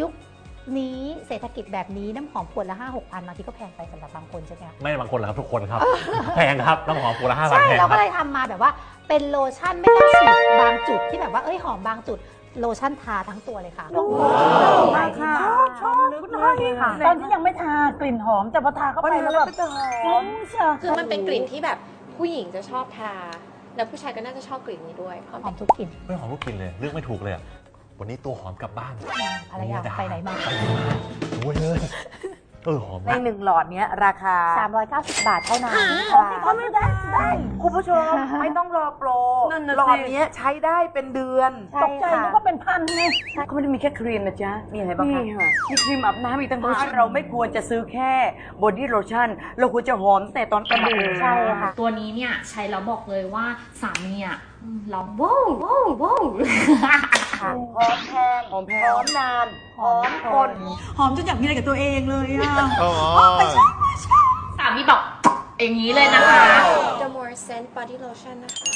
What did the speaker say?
ยุคนี้เศรษฐกิจแบบนี้น้ำหอมขวดละ5 6พันบางทีก็แพงไปสำหรับบางคนใช่ไหมคะไม่บางคนหรอกครับทุกคนครับ แพงครับน้ำหอมปูละห้าพันใช่แพงเราคก็รับเลยทำมาแบบว่าเป็นโลชั่นไม่ต้องฉีดบางจุดที่แบบว่าเอ้ยหอมบางจุดโลชั่นทาทั้งตัวเลยค่ะ มากค่ะชอบคุณน้อยค่ะ ตอนที่ยังไม่ทากลิ่นหอมแต่พอทาเข้าไปแล้วแบบหอมเชียว คือมันเป็นกลิ่นที่แบบผู้หญิงจะชอบทา แล้วผู้ชายก็น่าจะชอบกลิ่นนี้ด้วยเพราะหอมัมนทุกกลิ่น ไม่หอมลูกกินเลยเลือกไม่ถูกเลยอะ วันนี้ตัวหอมกลับบ้านภรรยาไปไหนมา ไปไหนมาโอ้ยเลยเออหอมในมากหนึ่งหลอดเนี้ยราคา 390 บาทเท่านั้นก็ไม่ได้ได้คุณผู้ชม ไม่ต้องรอโปรนั่นน่ะสิ หลอดเนี้ยใช้ได้เป็นเดือน ใช่ตกใจค่ะ นึกว่าเป็นพันไงเขาไม่ได้มีแค่ครีมนะจ๊ะ มีอะไรบ้างคะนี่ค่ะมีครีมอาบน้ำอีกต่างหากเราไม่ควรจะซื้อแค่บอดี้โลชั่น เราควรจะหอมตั้งแต่ตอนกระดูกใช่ค่ะ ตัวนี้เนี่ยใช้แล้วบอกเลยว่าสามีอะอืมร้องว้าวว้าวว้าวค่ะห อมแพงหอมแพง หอมนาน หอมคน หอมจนอยากมีอะไรกับตัวเองเลยอะสามีบอกอย่างนี้เลยนะคะ The More Scent Body Lotion นะคะ